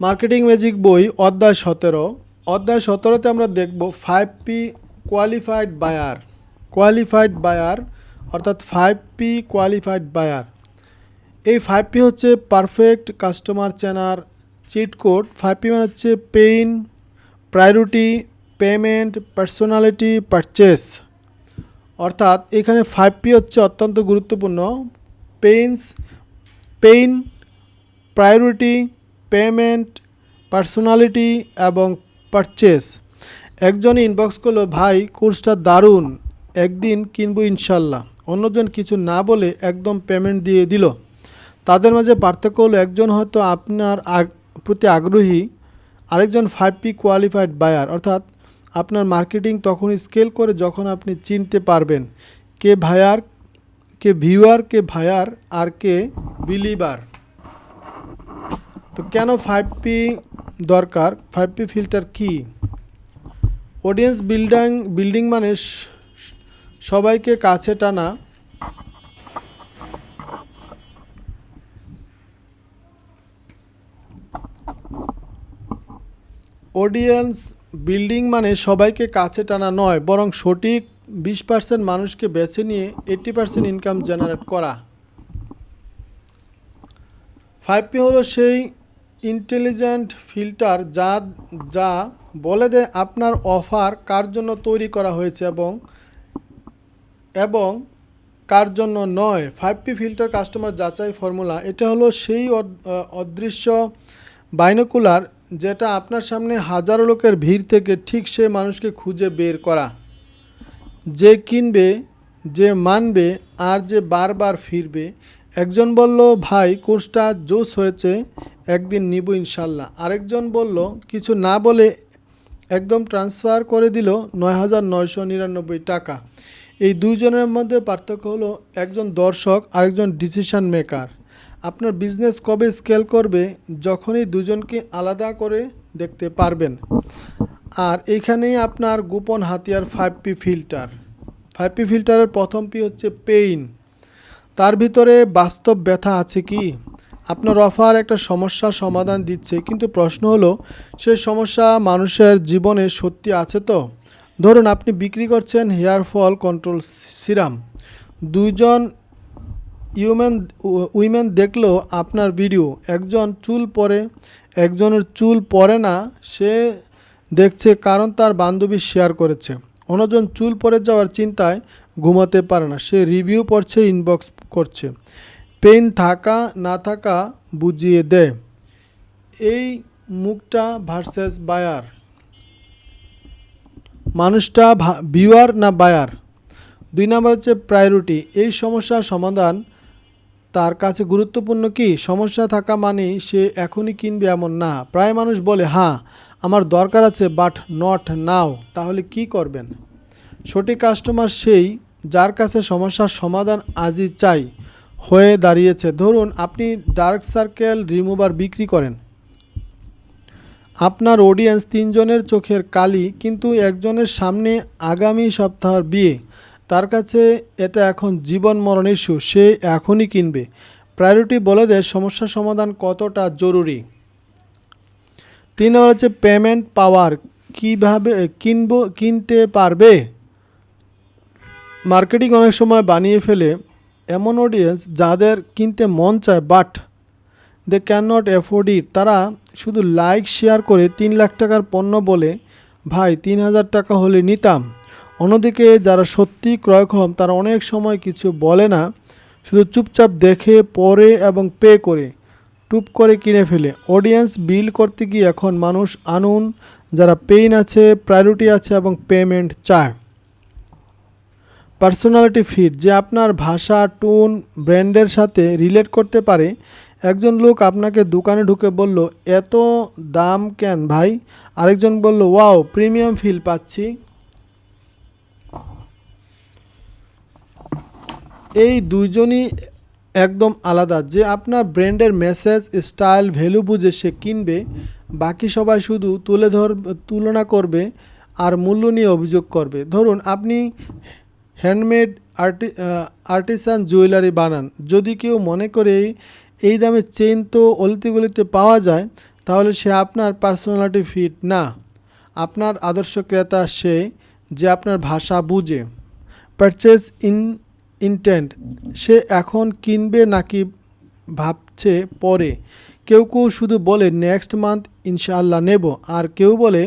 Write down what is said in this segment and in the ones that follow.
Marketing magic বই অধ্যায় সতেরো। অধ্যায় সতেরোতে আমরা দেখব five P qualified buyer qualified buyer অর্থাৎ ফাইভ পি কোয়ালিফাইড বায়ার এই ফাইভ পি হচ্ছে পারফেক্ট কাস্টমার চেনার চিট কোড ফাইভ পি মানে হচ্ছে pain priority payment personality purchase অর্থাৎ এখানে ফাইভ পি হচ্ছে অত্যন্ত গুরুত্বপূর্ণ। Pains pain priority payment, personality এবং পারচেস। একজন ইনবক্স করল, ভাই, কোর্সটা দারুণ, একদিন কিনবো ইনশাল্লাহ। অন্যজন কিছু না বলে একদম পেমেন্ট দিয়ে দিল। তাদের মাঝে পার্থক্য হলো, একজন হয়তো আপনার প্রতি আগ্রহী, আরেকজন ফাইভ পি কোয়ালিফাইড বায়ার অর্থাৎ আপনার মার্কেটিং তখন স্কেল করে যখন আপনি চিনতে পারবেন কে ভায়ার কে ভিউয়ার কে ভায়ার আর কে বিলিভার তো কেন ফাইভ পি দরকার? ফাইভ পি ফিল্টার কি? অডিয়েন্স বিল্ডিং বিল্ডিং মানে সবাইকে কাছে টানা। অডিয়েন্স বিল্ডিং মানে সবাইকে কাছে টানা নয়, বরং সঠিক বিশ পার্সেন্ট মানুষকে বেছে নিয়ে এইট্টি পার্সেন্ট ইনকাম জেনারেট করা। ফাইভ পি হলো সেই ইন্টেলিজেন্ট ফিল্টার যা যা বলে দেয় আপনার অফার কার জন্য তৈরি করা হয়েছে এবং এবং কার জন্য নয়। ফাইভ পি ফিল্টার কাস্টমার যাচাই ফর্মুলা, এটা হলো সেই অদ- অদৃশ্য বাইনোকুলার যেটা আপনার সামনে হাজারো লোকের ভিড় থেকে ঠিক সে মানুষকে খুঁজে বের করা। যে কিনবে, যে মানবে, আর যে বারবার ফিরবে একজন বলল, ভাই, কোর্সটা জোস হয়েছে, একদিন নিব ইনশাল্লাহ। আরেকজন বলল, কিছু না বলে একদম ট্রান্সফার করে দিল নয় হাজার নয়শো নিরানব্বই টাকা। এই দুইজনের মধ্যে পার্থক্য হলো, একজন দর্শক, আরেকজন ডিসিশন মেকার আপনার বিজনেস কবে স্কেল করবে, যখনই দুজনকে আলাদা করে দেখতে পারবেন। আর এইখানেই আপনার গোপন হাতিয়ার five P filter five P ফিল্টারের প্রথম পি হচ্ছে পেইন তার ভিতরে বাস্তব ব্যথা আছে কি? আপনার অফার একটা সমস্যা সমাধান দিচ্ছে, কিন্তু প্রশ্ন হলো, সে সমস্যা মানুষের জীবনে সত্যি আছে তো? ধরুন আপনি বিক্রি করছেন হেয়ার ফল কন্ট্রোল সিরাম। দুইজন ইউম্যান উইমেন দেখল আপনার ভিডিও, একজন চুল পরে, একজনের চুল পরে না, সে দেখছে কারণ তার বান্ধবী শেয়ার করেছে। অন্যজন চুল পরে যাওয়ার চিন্তায় ঘুমাতে পারে না, সে রিভিউ পড়ছে ইনবক্স করছে। পেন থাকা, না থাকা বুঝিয়ে দেয় এই মুখটা ভার্সেস বায়ার মানুষটা ভিউয়ার না বায়ার দুই নাম্বার হচ্ছে প্রায়োরিটি এই সমস্যার সমাধান তার কাছে গুরুত্বপূর্ণ কি? সমস্যা থাকা মানেই সে এখনই কিনবে এমন না। প্রায় মানুষ বলে হ্যাঁ আমার দরকার আছে বাট নট নাও তাহলে কি করবেন? সঠিক কাস্টমার সেই যার কাছে সমস্যার সমাধান আজই চাই হয়ে দাঁড়িয়েছে। ধরুন আপনি ডার্ক সার্কেল রিমুভার বিক্রি করেন। আপনার অডিয়েন্স তিনজনের চোখের কালি, কিন্তু একজনের সামনে আগামী সপ্তাহের বিয়ে। তার কাছে এটা এখন জীবন মরণ ইস্যু, সে এখনই কিনবে। প্রায়োরিটি বলে দেয় সমস্যা সমাধান কতটা জরুরি? তিন নম্বর হচ্ছে পেমেন্ট পাওয়ার। কীভাবে কিনবো, কিনতে পারবে? মার্কেটিং অনেক সময় বানিয়ে ফেলে এমন অডিয়েন্স যাদের কিনতে মন চায় but they can not afford it তারা শুধু লাইক শেয়ার করে তিন লাখ টাকার পণ্য বলে, ভাই, তিন হাজার টাকা হলে নিতাম। অন্যদিকে যারা সত্যি ক্রয়ক্ষম তারা অনেক সময় কিছু বলে না, শুধু চুপচাপ দেখে, পরে এবং পে করে, টুপ করে কিনে ফেলে। অডিয়েন্স বিল করতে গিয়ে এখন মানুষ আনুন, যারা পেইন আছে প্রায়োরিটি আছে এবং পেমেন্ট চায়। পার্সোনালিটি ফিট যে আপনার ভাষা টোন ব্র্যান্ডের সাথে রিলেট করতে পারে। একজন লোক আপনাকে দোকানে ঢুকে বলল, এত দাম কেন ভাই? আরেকজন বলল, ওয়াও প্রিমিয়াম ফিল পাচ্ছি। এই দুইজনই একদম আলাদা। যে আপনার ব্র্যান্ডের মেসেজ স্টাইল ভ্যালু বুঝে সে কিনবে, বাকি সবাই শুধু তুলে ধর, তুলনা করবে আর মূল্য নিয়ে অভিযোগ করবে। ধরুন, আপনি হ্যান্ডমেড আর্টি আর্টিসান জুয়েলারি বানান। যদি কেউ মনে করে এই দামে চেইন তো অলিতে গলিতে পাওয়া যায়, তাহলে সে আপনার পার্সোনালিটি ফিট না। আপনার আদর্শ ক্রেতা সে যে আপনার ভাষা বুঝে। Purchase in, intent. সে এখন কিনবে নাকি ভাবছে পরে। কেউ কেউ শুধু বলে, নেক্সট মান্থ ইনশাআল্লাহ নেব। আর কেউ বলে,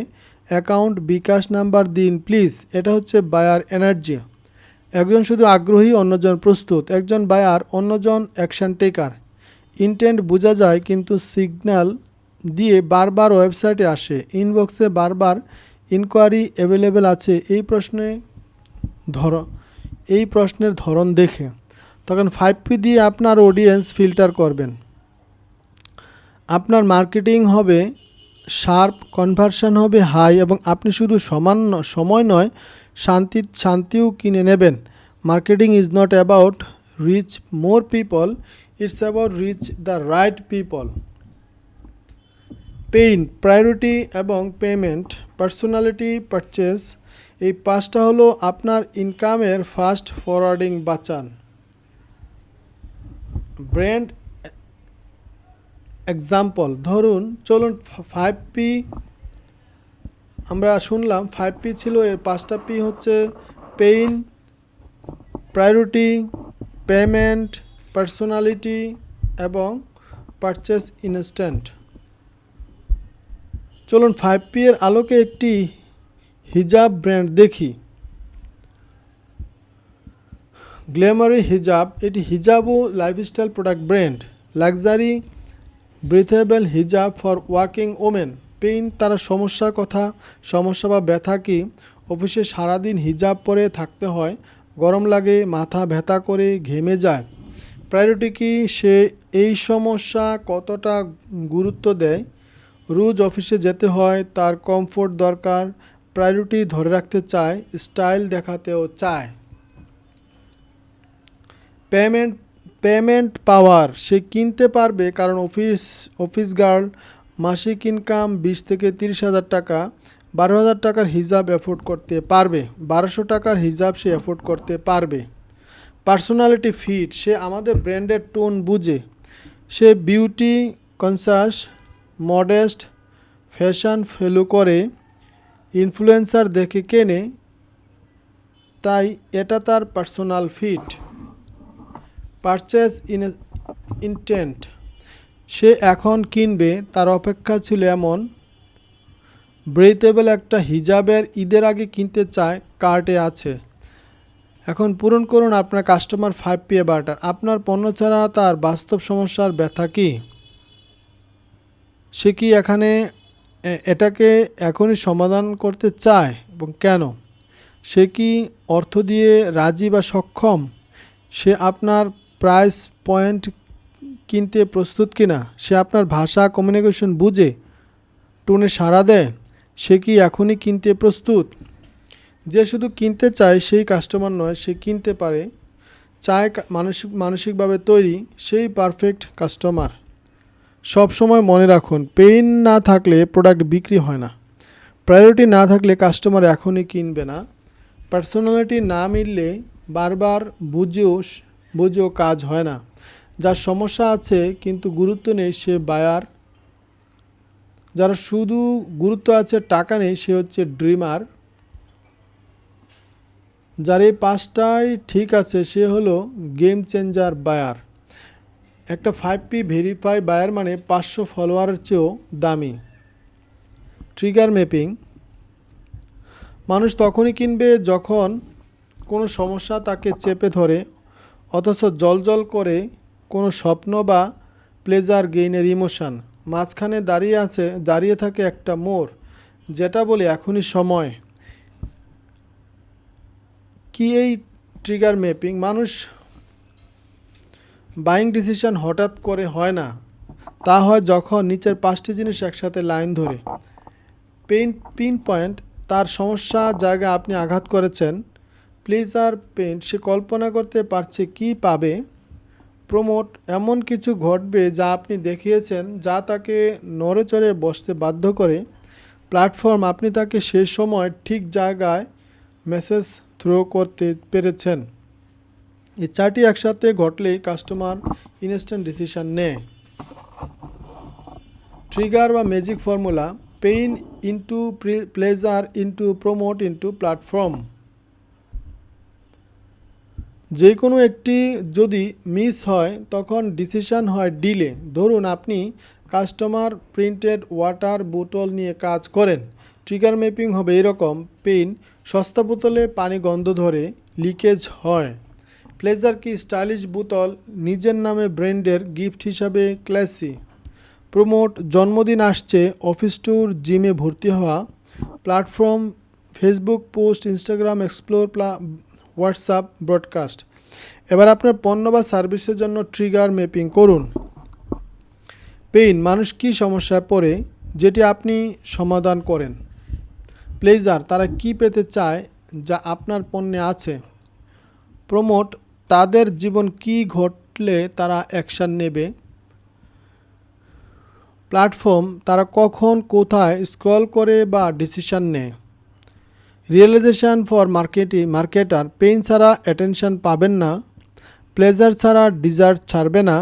অ্যাকাউন্ট বিকাশ নাম্বার দিন, প্লিজ। এটা হচ্ছে বায়ার এনার্জি। একজন শুধু আগ্রহী, অন্যজন প্রস্তুত। একজন বায়ার, অন্যজন অ্যাকশন টেকার। ইন্টেন্ট বোঝা যায়, কিন্তু সিগন্যাল দিয়ে বারবার ওয়েবসাইটে আসে। ইনবক্সে বারবার ইনকোয়ারি অ্যাভেলেবেল আছে। এই প্রশ্নে ধর, এই প্রশ্নের ধরন দেখে। তখন ফাইভ পি দিয়ে আপনার অডিয়েন্স ফিল্টার করবেন। আপনার মার্কেটিং হবে শার্প কনভার্সন হবে হাই এবং আপনি শুধু সমান সময় নয় শান্তি শান্তিও কিনে নেবেন। Marketing is not about reach more people, it's about reach the right people. Pain priority এবং পেমেন্ট, পার্সোনালিটি পারচেস, এই পাঁচটা হলো আপনার ইনকামের ফাস্ট ফরওয়ার্ডিং বাঁচান। ব্র্যান্ড এক্সাম্পল, ধরুন, চলুন ফাইভ পি আমরা শুনলাম ফাইভ পি ছিল, এর পাঁচটা পি হচ্ছে পেইন প্রায়োরিটি পেমেন্ট পার্সোনালিটি এবং পারচেস ইনস্ট্যান্ট চলুন ফাইভ পি এর আলোকে একটি হিজাব ব্র্যান্ড দেখি। গ্ল্যামারি হিজাব, এটি হিজাব ও lifestyle product brand luxury breathable হিজাব ফর ওয়ার্কিং ওমেন পেইন, তারা সমস্যার কথা, সমস্যা বা ব্যথা কি? অফিসে সারাদিন হিজাব পরে থাকতে হয়, গরম লাগে, মাথা ব্যথা করে, ঘেমে যায়। প্রায়োরিটি কি? সে এই সমস্যা কতটা গুরুত্ব দেয়? রোজ অফিসে যেতে হয়, তার কমফোর্ট দরকার, প্রায়োরিটি ধরে রাখতে চায়, স্টাইল দেখাতেও চায়। পেমেন্ট পেমেন্ট পাওয়ার, সে কিনতে পারবে, কারণ অফিস অফিস গার্ল মাসিক ইনকাম বিশ থেকে তিরিশ হাজার টাকা, বারো হাজার টাকার হিজাব অ্যাফোর্ড করতে পারবে, বারোশো টাকার হিজাব সে অ্যাফোর্ড করতে পারবে। পার্সোনালিটি ফিট, সে আমাদের ব্র্যান্ডের টোন বুঝে। সে beauty conscious, modest, fashion follow করে, ইনফ্লুয়েন্সার দেখে কেনে, তাই এটা তার personal fit. Purchase in intent. সে এখন কিনবে, তার অপেক্ষা ছিল এমন। ব্রেথেবল একটা হিজাবের ঈদের আগে কিনতে চায়, কার্টে আছে। এখন পূরণ করুন আপনার কাস্টমার ফাইভ পি বার্টার আপনার পণ্য ছাড়া তার বাস্তব সমস্যার ব্যথা কি? সে কি এখানে এটাকে এখনই সমাধান করতে চায় এবং কেন? সে কি অর্থ দিয়ে রাজি বা সক্ষম? সে আপনার প্রাইস পয়েন্ট কিনতে প্রস্তুত কিনা, সে আপনার ভাষা কমিউনিকেশন বুঝে টোনে সাড়া দেয়, সে কি এখনই কিনতে প্রস্তুত? যে শুধু কিনতে চায় সেই কাস্টমার নয়, সে কিনতে পারে, চায় মানসিক, মানসিকভাবে তৈরি সেই পারফেক্ট কাস্টমার সব সময় মনে রাখুন পেইন না থাকলে প্রোডাক্ট বিক্রি হয় না। প্রায়োরিটি না থাকলে কাস্টমার এখনই কিনবে না। পার্সোনালিটি না মিললে বারবার বুঝেও বুঝেও কাজ হয় না। যার সমস্যা আছে, কিন্তু গুরুত্ব নেই, সে বায়ার। যার শুধু গুরুত্ব আছে, টাকা নেই, সে হচ্ছে ড্রিমার। যার এই পাঁচটাই ঠিক আছে, সে হলো গেম চেঞ্জার বায়ার। একটা ফাইভ পি ভেরিফাই বায়ার মানে পাঁচশো ফলোয়ারের চেয়েও দামি। ট্রিগার ম্যাপিং মানুষ তখনই কিনবে যখন কোনো সমস্যা তাকে চেপে ধরে, অথচ জলজল করে কোনো স্বপ্ন বা প্লেজার গেইনের ইমোশান মাঝখানে দাঁড়িয়ে আছে, দাঁড়িয়ে থাকে একটা মোর, যেটা বলে এখনই সময়। কি এই ট্রিগার ম্যাপিং মানুষ বাইং ডিসিশন হঠাৎ করে হয় না। তা হয় যখন নিচের পাঁচটি জিনিস একসাথে লাইন ধরে। পেইন পিন পয়েন্ট তার সমস্যা জায়গায় আপনি আঘাত করেছেন। প্লেজার পেইন্ট সে কল্পনা করতে পারছে কি পাবে? প্রমোট এমন কিছু ঘটবে যা আপনি দেখিয়েছেন, যা তাকে নড়ে চড়ে বসতে বাধ্য করে। প্ল্যাটফর্ম আপনি তাকে সেই সময় ঠিক জায়গায় মেসেজ থ্রো করতে পেরেছেন। এই চারটি একসাথে ঘটলেই কাস্টমার ইনস্ট্যান্ট ডিসিশন নেয়। ট্রিগার বা magic formula pain into pleasure into promote into platform যে কোনো একটি যদি মিস হয়, তখন ডিসিশন হয় ডিলে। ধরুন আপনি কাস্টমার প্রিন্টেড ওয়াটার বোতল নিয়ে কাজ করেন। ট্রিগার ম্যাপিং হবে এরকম। পেন সস্তা বোতলে পানি গন্ধ ধরে লিকেজ হয়। প্লেজার কি স্টাইলিশ বোতল? নিজের নামে ব্র্যান্ডের গিফট হিসাবে ক্লাসি। প্রমোট, জন্মদিন আসছে, অফিস ট্যুর, জিমে ভর্তি হওয়া। Platform, Facebook post, Instagram explore WhatsApp broadcast. এবার আপনার পণ্য বা সার্ভিসের জন্য ট্রিগার ম্যাপিং করুন। পেইন, মানুষ কী সমস্যায় পড়ে যেটি আপনি সমাধান করেন? প্লেজার তারা কি পেতে চায় যা আপনার পণ্যে আছে? প্রমোট, তাদের জীবন কি ঘটলে তারা অ্যাকশান নেবে? প্ল্যাটফর্ম, তারা কখন, কোথায় স্ক্রল করে বা ডিসিশন নেয়? Realization for market, marketer pain ছাড়া অ্যাটেনশন পাবেন না, প্লেজার ছাড়া ডিজার্ট ছাড়বে না,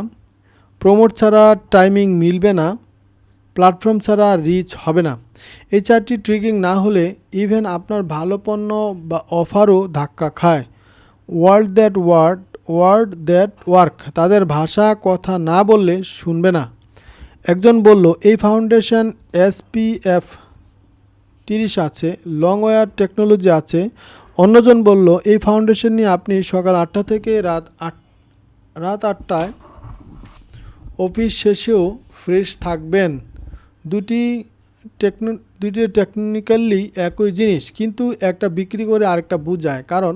প্রমোট ছাড়া টাইমিং মিলবে না, প্ল্যাটফর্ম ছাড়া রিচ হবে না। এই চারটি ট্রিগিং না হলে ইভেন আপনার ভালো পণ্য বা অফারও ধাক্কা খায়। World that word word that work, তাদের ভাষা কথা না বললে শুনবে না। একজন বলল, এই ফাউন্ডেশন এসপিএফ তিরিশ আছে লং ওয়ার টেকনোলজি আছে। অন্যজন বলল, এই ফাউন্ডেশন নিয়ে আপনি সকাল আটটা থেকে রাত আট, রাত আটটায় অফিস শেষেও ফ্রেশ থাকবেন। দুটি টেকনো দুটি টেকনিক্যালি একই জিনিস, কিন্তু একটা বিক্রি করে আরেকটা বোঝায়। কারণ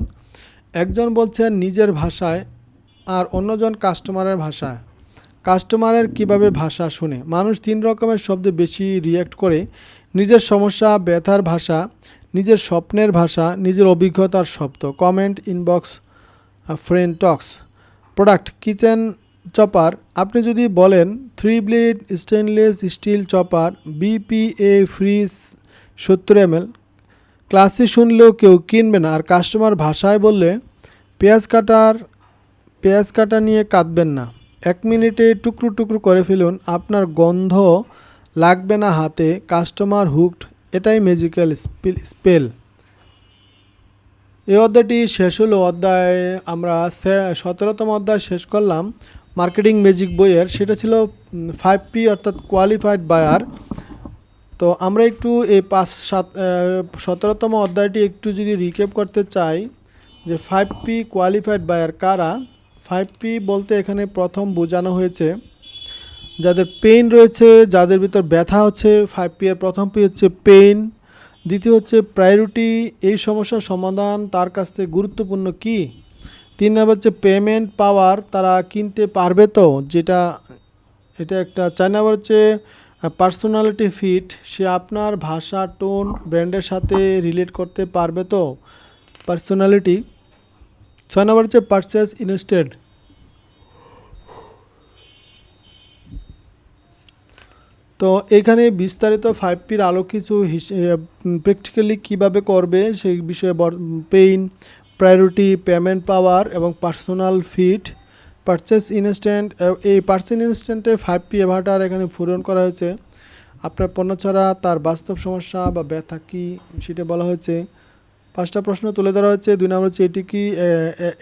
একজন বলছেন নিজের ভাষায় আর অন্যজন কাস্টমারের ভাষায়। কাস্টমারের কীভাবে ভাষা শুনে? মানুষ তিন রকমের শব্দে বেশি রিয়্যাক্ট করে। নিজের সমস্যা, ব্যথার ভাষা, নিজের স্বপ্নের ভাষা, নিজের অভিজ্ঞতার শব্দ। Comment inbox friend talks product kitchen chopper আপনি যদি বলেন three blade stainless steel chopper BPA free সত্তর এম এল ক্লাসে শুনলেও কেউ কিনবে না। আর কাস্টমার ভাষায় বললে, পেঁয়াজ কাটার, পেঁয়াজ কাটা নিয়ে কাঁদবেন না। এক মিনিটে টুকরো টুকরো করে ফেলুন, আপনার গন্ধ লাগবে না হাতে কাস্টমার হুকড এটাই ম্যাজিক্যাল স্পেল এই অধ্যায়টি শেষ হলো, অধ্যায় আমরা সতেরোতম অধ্যায় শেষ করলাম মার্কেটিং ম্যাজিক বইয়ের, সেটা ছিল ফাইভ পি অর্থাৎ কোয়ালিফাইড বায়ার তো আমরা একটু এই পাঁচ, সাত সতেরোতম অধ্যায়টি একটু যদি রিকেপ করতে চাই, যে ফাইভ পি কোয়ালিফাইড বায়ার কারা? ফাইভ পি বলতে এখানে প্রথম বোঝানো হয়েছে যাদের পেইন রয়েছে, যাদের ভিতর ব্যথা হচ্ছে ফাইভ পি এর প্রথম পি হচ্ছে পেইন। দ্বিতীয় হচ্ছে প্রায়োরিটি, এই সমস্যার সমাধান তার কাছ থেকে গুরুত্বপূর্ণ কি? তিন নম্বর হচ্ছে পেমেন্ট পাওয়ার, তারা কিনতে পারবে তো, যেটা, এটা একটা। চার নম্বর হচ্ছে পার্সোনালিটি ফিট, সে আপনার ভাষা, টোন, ব্র্যান্ডের সাথে রিলেট করতে পারবে তো, পার্সোনালিটি। ছয় নম্বর হচ্ছে পারচেস ইনস্টেড তো এখানে বিস্তারিত ফাইভ পির আলো কিছু প্র্যাকটিক্যালি কীভাবে করবে সেই বিষয়ে পেইন প্রায়োরিটি পেমেন্ট পাওয়ার এবং পার্সোনাল ফিট পারচেস ইনস্ট্যান্ট এই পার্সেন ইনস্ট্যান্টে ফাইভ পি এভারটার এখানে পূরণ করা হয়েছে। আপনার পণ্য ছাড়া তার বাস্তব সমস্যা বা ব্যথা কী সেটা বলা হয়েছে। পাঁচটা প্রশ্ন তুলে ধরা হচ্ছে দুই নম্বর হচ্ছে, এটি কি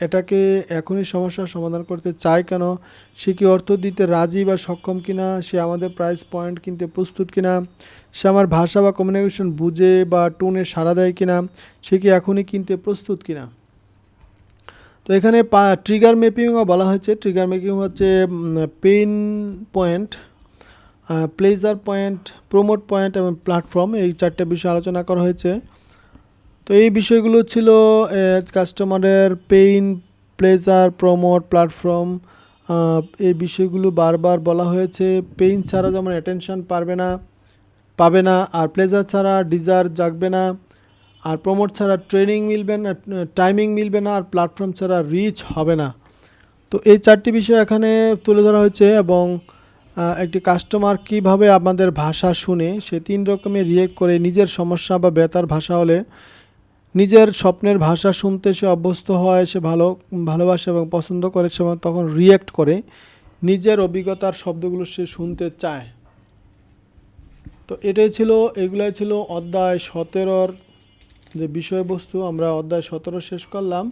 এটাকে এখনই সমস্যার সমাধান করতে চায় কেন? সে কি অর্থ দিতে রাজি বা সক্ষম কিনা? সে আমাদের প্রাইস পয়েন্ট কিনতে প্রস্তুত কিনা? সে আমার ভাষা বা কমিউনিকেশন বুঝে বা টোনে সাড়া দেয় কিনা? সে কি এখনই কিনতে প্রস্তুত কিনা? তো এখানে ট্রিগার ম্যাপিংও বলা হয়েছে। ট্রিগার ম্যাপিং হচ্ছে pain point pleasure point promote point এবং প্ল্যাটফর্ম এই চারটে বিষয়ে আলোচনা করা হয়েছে। তো এই বিষয়গুলো ছিল কাস্টমারের পেইন প্লেজার প্রমোট প্ল্যাটফর্ম এই বিষয়গুলো বারবার বলা হয়েছে। পেইন ছাড়া যেমন অ্যাটেনশন পারবে না, পাবে না, আর প্লেজার ছাড়া ডিজার জাগবে না, আর প্রমোট ছাড়া ট্রেনিং মিলবে না টাইমিং মিলবে না, আর প্ল্যাটফর্ম ছাড়া রিচ হবে না। তো এই চারটি বিষয় এখানে তুলে ধরা হয়েছে এবং একটি কাস্টমার কীভাবে আমাদের ভাষা শুনে সে তিন রকমের রিয়েক্ট করে নিজের সমস্যা বা বেতার ভাষা হলে নিজের স্বপ্নের ভাষা শুনতে সে অভ্যস্ত হয়, সে ভালো, ভালোবাসে এবং পছন্দ করে, সে তখন রিয়্যাক্ট করে। নিজের অভিজ্ঞতার শব্দগুলো সে শুনতে চায়। তো এটাই ছিল, এগুলাই ছিল অধ্যায় সতেরোর যে বিষয়বস্তু। আমরা অধ্যায় সতেরো শেষ করলাম।